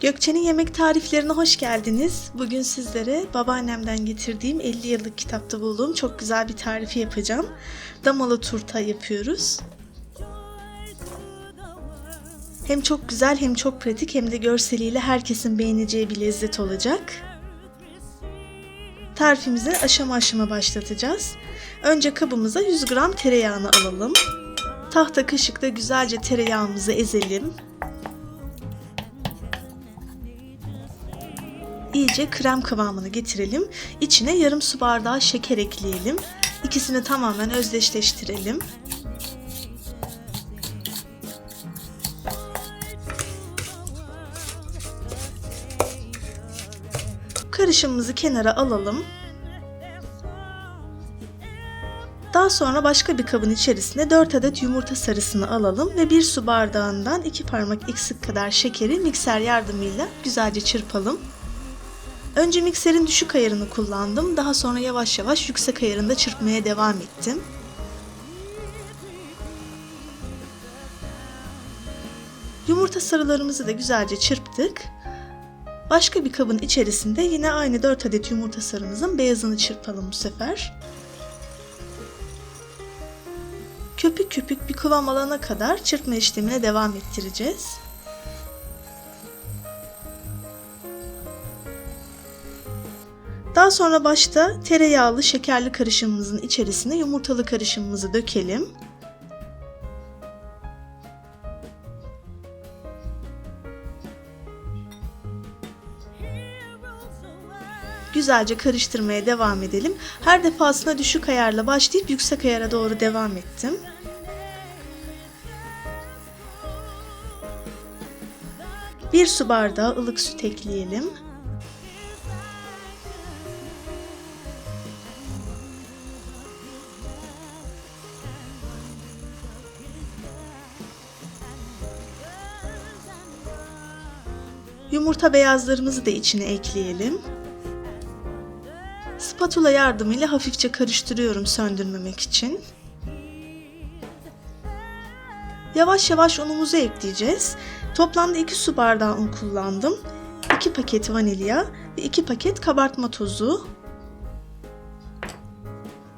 Gökçe'nin yemek tariflerine hoş geldiniz. Bugün sizlere babaannemden getirdiğim 50 yıllık kitapta bulduğum çok güzel bir tarifi yapacağım. Damalı turta yapıyoruz. Hem çok güzel hem çok pratik hem de görseliyle herkesin beğeneceği bir lezzet olacak. Tarifimizi aşama aşama başlatacağız. Önce kabımıza 100 gram tereyağını alalım. Tahta kaşıkta güzelce tereyağımızı ezelim. İyice krem kıvamını getirelim. İçine yarım su bardağı şeker ekleyelim. İkisini tamamen özdeşleştirelim. Karışımımızı kenara alalım. Daha sonra başka bir kabın içerisine 4 adet yumurta sarısını alalım ve 1 su bardağından 2 parmak eksik kadar şekeri mikser yardımıyla güzelce çırpalım. Önce mikserin düşük ayarını kullandım. Daha sonra yavaş yavaş yüksek ayarında çırpmaya devam ettim. Yumurta sarılarımızı da güzelce çırptık. Başka bir kabın içerisinde yine aynı 4 adet yumurta sarımızın beyazını çırpalım bu sefer. Köpük köpük bir kıvam alana kadar çırpma işlemine devam ettireceğiz. Daha sonra başta tereyağlı şekerli karışımımızın içerisine yumurtalı karışımımızı dökelim. Güzelce karıştırmaya devam edelim. Her defasında düşük ayarla başlayıp yüksek ayara doğru devam ettim. Bir su bardağı ılık süt ekleyelim. Yumurta beyazlarımızı da içine ekleyelim. Spatula yardımıyla hafifçe karıştırıyorum söndürmemek için. Yavaş yavaş unumuzu ekleyeceğiz. Toplamda 2 su bardağı un kullandım. 2 paket vanilya ve 2 paket kabartma tozu.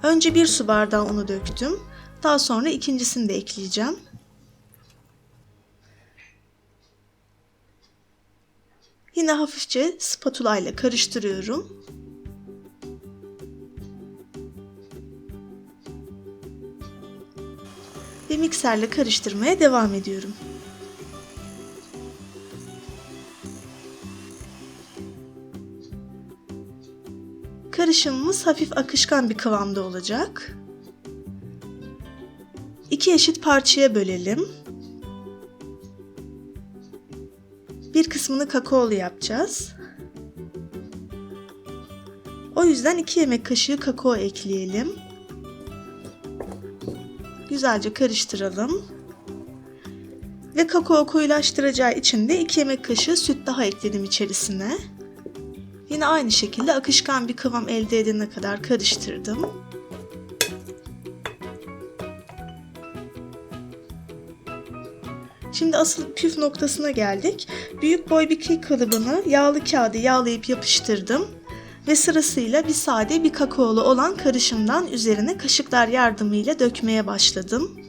Önce 1 su bardağı unu döktüm. Daha sonra ikincisini de ekleyeceğim. Yine hafifçe spatula ile karıştırıyorum. Ve mikserle karıştırmaya devam ediyorum. Karışımımız hafif akışkan bir kıvamda olacak. İki eşit parçaya bölelim. Bir kısmını kakaolu yapacağız. O yüzden 2 yemek kaşığı kakao ekleyelim. Güzelce karıştıralım. Ve kakao koyulaştıracağı için de 2 yemek kaşığı süt daha ekledim içerisine. Yine aynı şekilde akışkan bir kıvam elde edene kadar karıştırdım. Şimdi asıl püf noktasına geldik. Büyük boy bir kek kalıbını yağlı kağıdı yağlayıp yapıştırdım. Ve sırasıyla bir sade bir kakaolu olan karışımdan üzerine kaşıklar yardımıyla dökmeye başladım.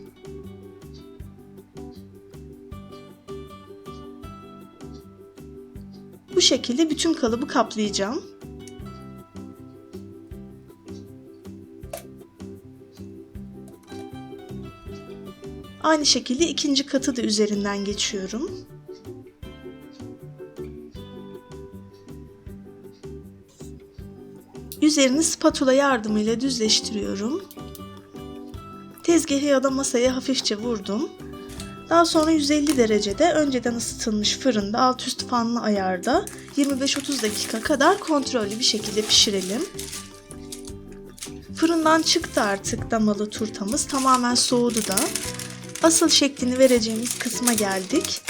Bu şekilde bütün kalıbı kaplayacağım. Aynı şekilde ikinci katı da üzerinden geçiyorum. Üzerini spatula yardımıyla düzleştiriyorum. Tezgahı ya da masaya hafifçe vurdum. Daha sonra 150 derecede önceden ısıtılmış fırında alt üst fanlı ayarda 25-30 dakika kadar kontrollü bir şekilde pişirelim. Fırından çıktı artık damalı turtamız. Tamamen soğudu da. Asıl şeklini vereceğimiz kısma geldik.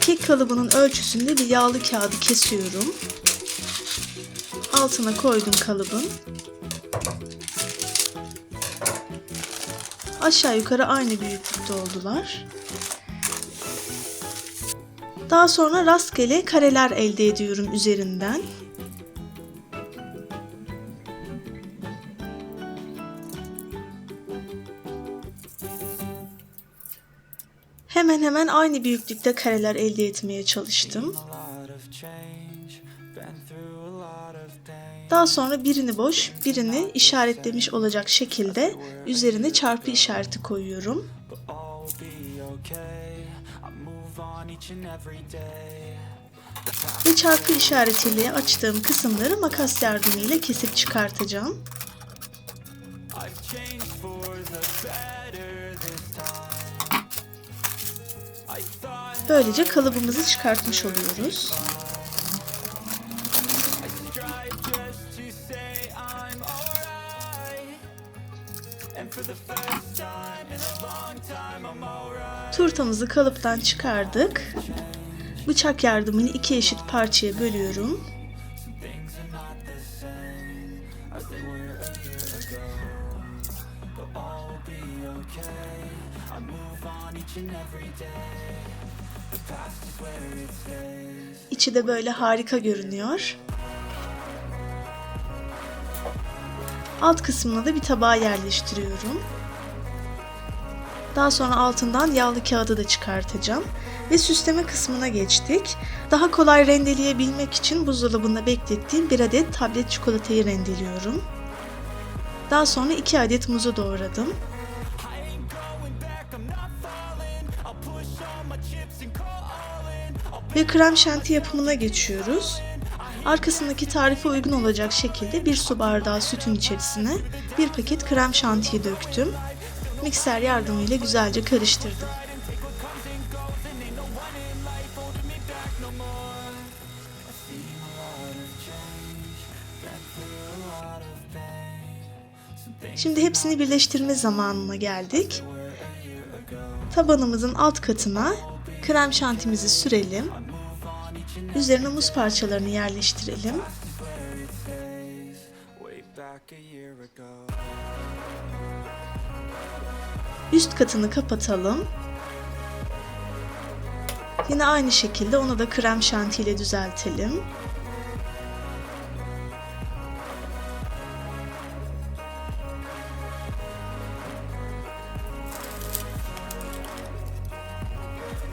Kek kalıbının ölçüsünde bir yağlı kağıdı kesiyorum. Altına koydum kalıbın. Aşağı yukarı aynı büyüklükte oldular. Daha sonra rastgele kareler elde ediyorum üzerinden. Hemen hemen aynı büyüklükte kareler elde etmeye çalıştım. Daha sonra birini boş, birini işaretlemiş olacak şekilde üzerine çarpı işareti koyuyorum. Ve çarpı işaretiyle açtığım kısımları makas yardımıyla kesip çıkartacağım. Böylece kalıbımızı çıkartmış oluyoruz. Turtamızı kalıptan çıkardık. Bıçak yardımıyla iki eşit parçaya bölüyorum. İçi de böyle harika görünüyor. Alt kısmına da bir tabağa yerleştiriyorum. Daha sonra altından yağlı kağıdı da çıkartacağım. Ve süsleme kısmına geçtik. Daha kolay rendeleyebilmek için buzdolabında beklettiğim bir adet tablet çikolatayı rendeliyorum. Daha sonra 2 adet muzu doğradım. Ve krem şanti yapımına geçiyoruz. Arkasındaki tarife uygun olacak şekilde bir su bardağı sütün içerisine bir paket krem şantiyi döktüm. Mikser yardımıyla güzelce karıştırdım. Şimdi hepsini birleştirme zamanına geldik. Tabanımızın alt katına krem şantimizi sürelim. Üzerine muz parçalarını yerleştirelim. Üst katını kapatalım. Yine aynı şekilde onu da krem şanti ile düzeltelim.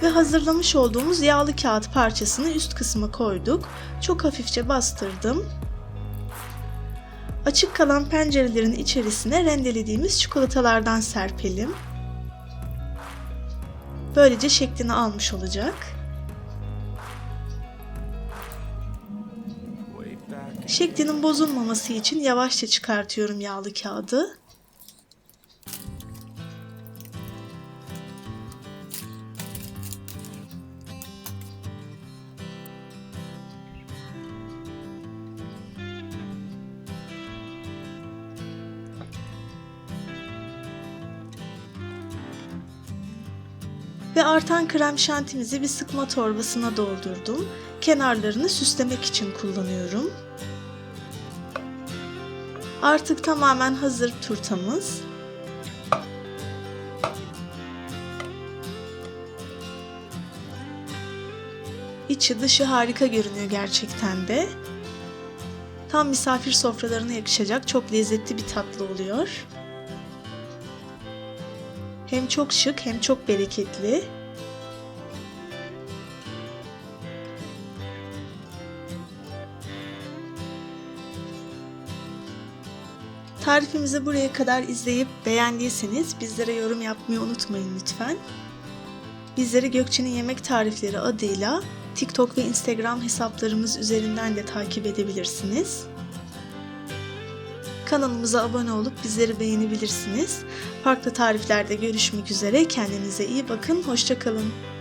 Ve hazırlamış olduğumuz yağlı kağıt parçasını üst kısma koyduk. Çok hafifçe bastırdım. Açık kalan pencerelerin içerisine rendelediğimiz çikolatalardan serpelim. Böylece şeklini almış olacak. Şeklinin bozulmaması için yavaşça çıkartıyorum yağlı kağıdı. Ve artan krem şantimizi bir sıkma torbasına doldurdum. Kenarlarını süslemek için kullanıyorum. Artık tamamen hazır turtamız. İçi dışı harika görünüyor gerçekten de. Tam misafir sofralarına yakışacak çok lezzetli bir tatlı oluyor. Hem çok şık hem çok bereketli. Tarifimizi buraya kadar izleyip beğendiyseniz bizlere yorum yapmayı unutmayın lütfen. Bizleri Gökçe'nin Yemek Tarifleri adıyla TikTok ve Instagram hesaplarımız üzerinden de takip edebilirsiniz. Kanalımıza abone olup bizleri beğenebilirsiniz. Farklı tariflerde görüşmek üzere. Kendinize iyi bakın. Hoşçakalın.